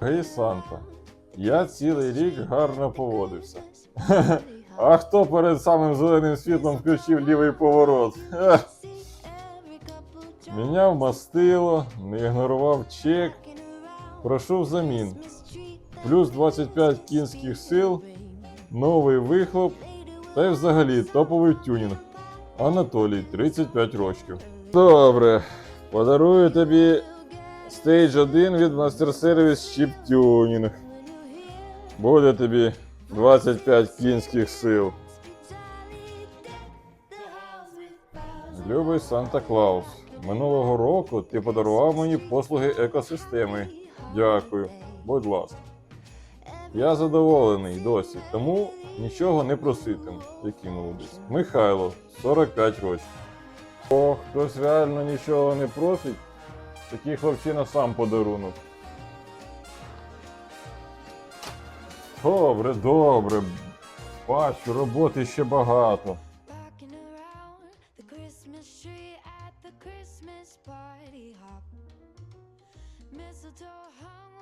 Гей Санта, я цілий рік гарно поводився. А хто перед самим зеленим світлом включив лівий поворот? Міняв мастило, не ігнорував чек, прошу взамін. Плюс 25 кінських сил, новий вихлоп та й взагалі топовий тюнінг. Анатолій, 35 років. Добре, подарую тобі стейдж 1 від Service Chip Tuning. Буде тобі 25 кінських сил. Любий Санта Клаус, минулого року ти подарував мені послуги екосистеми. Дякую, будь ласка. Я задоволений досі, тому нічого не проситиму. Який молодець. Михайло, 45 років. О, хтось реально нічого не просить. Такий хлопчина сам подарунок. Добре, добре. Бачу, роботи ще багато. Mistletoe hung